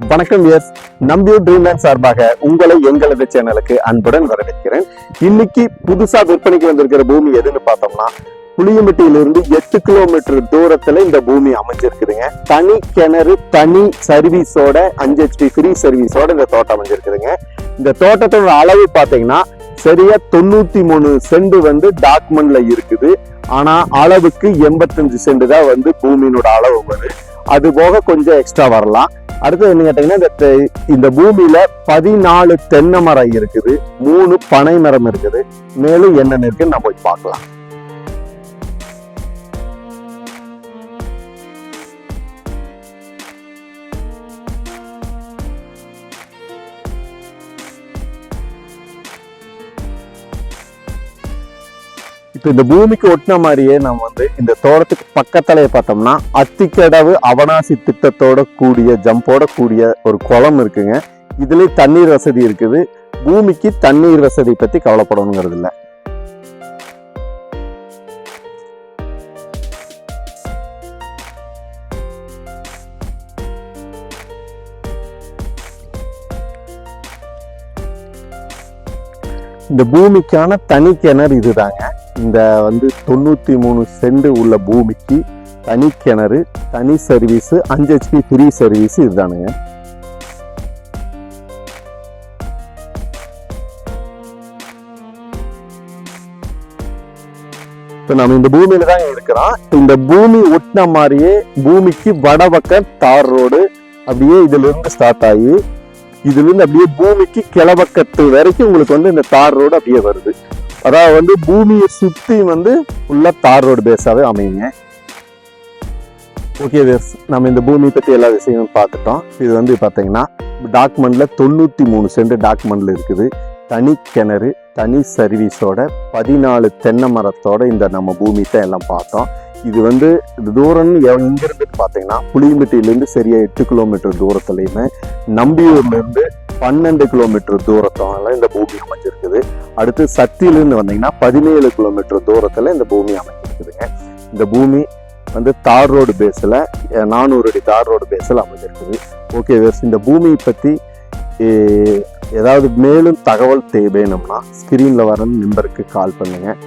வணக்கம் S நம்பியூ Dreamland சார்பாக உங்களை எங்களது சேனலுக்கு அன்புடன் வரவேற்கிறேன். இன்னைக்கு புதுசா விற்பனைக்கு வந்திருக்கிற பூமி எதுன்னு பார்த்தோம்னா புளியம்பட்டியிலிருந்து எட்டு கிலோமீட்டர் தூரத்துல இந்த பூமி அமைஞ்சிருக்குதுங்க. தனி கிணறு தனி சர்வீஸோட அஞ்சு ஹெச்பி ஃப்ரீ சர்வீஸோட இந்த தோட்டம் அமைஞ்சிருக்குதுங்க. இந்த தோட்டத்தோட அளவு பாத்தீங்கன்னா சரியா தொண்ணூத்தி மூணு செண்டு வந்து டாக்குமெண்ட்ல இருக்குது. ஆனா அளவுக்கு எண்பத்தஞ்சு செண்டு தான் வந்து பூமியினோட அளவு வருது அது போக கொஞ்சம் எக்ஸ்ட்ரா வரலாம். அடுத்து என்ன கேட்டீங்கன்னா இந்த இந்த பூமியில பதினாலு தென்னை மரம் இருக்குது. மூணு பனை மரம் இருக்குது. மேலும் என்னென்ன இருக்குன்னு நம்ம போய் பார்க்கலாம். இந்த பூமிக்கு ஒட்டின மாதிரியே நம்ம வந்து இந்த தோட்டத்துக்கு பக்கத்திலேயே பார்த்தோம்னா அத்திக்கடவு அவனாசி திட்டத்தோட கூடிய ஜம்போட கூடிய ஒரு குளம் இருக்குங்க. இதுலேயே தண்ணீர் வசதி இருக்குது. பூமிக்கு தண்ணீர் வசதி பற்றி கவலைப்படணுங்கிறது இல்லை இந்த பூமிக்கான தனி கிணறு இதுதாங்க. இந்த வந்து தொண்ணூத்தி மூணு சென்ட் உள்ள பூமிக்கு தனி கிணறு தனி சர்வீஸு அஞ்சு ஹெச்பி ஃப்ரீ சர்வீஸ் இதுதானுங்க. இப்போ நம்ம இந்த பூமியில தான் இருக்கிறோம். இந்த பூமி ஒட்டின மாதிரியே பூமிக்கு வடபக்கம் தார் ரோடு அப்படியே இதுல இருந்து ஸ்டார்ட் ஆகி இதுல இருந்து அப்படியே பூமிக்கு கிளபக்கத்து வரைக்கும் உங்களுக்கு வந்து இந்த தார் ரோடு அப்படியே வருது. அதாவது வந்து பூமியை சுற்றி வந்து உள்ள தார் ரோடு பேஸாகவே அமையுங்க. ஓகே வேர்ஸ் நம்ம இந்த பூமி பற்றி எல்லா விஷயமும் பார்த்துட்டோம். இது வந்து பார்த்தீங்கன்னா டாக்குமெண்டில் தொண்ணூற்றி மூணு சென்ட் டாக்குமெண்ட்டில் இருக்குது. தனி கிணறு தனி சர்வீஸோட பதினாலு தென்னை மரத்தோட இந்த நம்ம பூமி தான் எல்லாம் பார்த்தோம். இது வந்து இது தூரம்னு எங்க- பார்த்தீங்கன்னா புளியம்பட்டியிலேருந்து சரியாக எட்டு கிலோமீட்டர் தூரத்துலையுமே நம்பியூர்லேருந்து பன்னெண்டு கிலோமீட்டர் தூரத்தால இந்த பூமி அமைஞ்சிருக்குது. அடுத்து சத்தியிலிருந்து வந்தீங்கன்னா பதினேழு கிலோமீட்டர் தூரத்தில் இந்த பூமி அமைஞ்சிருக்குதுங்க. இந்த பூமி வந்து தார் ரோடு பேஸில் நானூறு அடி தார் ரோடு பேஸில் அமைஞ்சிருக்குது. ஓகே வேர்ஸ் இந்த பூமியை பற்றி ஏதாவது மேலும் தகவல் தேவைணும்னா ஸ்க்ரீனில் வர நம்பருக்கு கால் பண்ணுங்கள்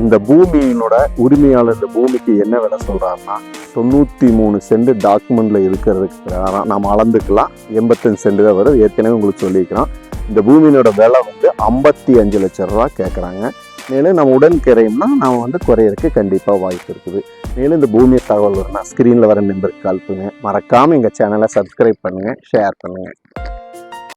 இந்த பூமியினோட உரிமையாளர் இந்த பூமிக்கு என்ன விலை சொல்கிறாருன்னா தொண்ணூற்றி மூணு சென்ட் டாக்குமெண்ட்டில் இருக்கிறதுக்கு நாம் அளந்துக்கலாம். எண்பத்தஞ்சு சென்ட் தான் வரும் ஏற்கனவே உங்களுக்கு சொல்லியிருக்கிறோம். இந்த பூமியினோட விலை வந்து ஐம்பத்தி அஞ்சு லட்சம் ரூபா கேட்குறாங்க. மேலும் நம்ம உடன் கிரையம்னா நம்ம வந்து குறையறதுக்கு கண்டிப்பாக வாய்ப்பு இருக்குது. மேலும் இந்த பூமி தகவல் வரணும் ஸ்க்ரீனில் வர நம்பருக்கு கால் பண்ணுங்கள் மறக்காமல் எங்கள் சேனலை சப்ஸ்கிரைப் பண்ணுங்கள் ஷேர் பண்ணுங்கள்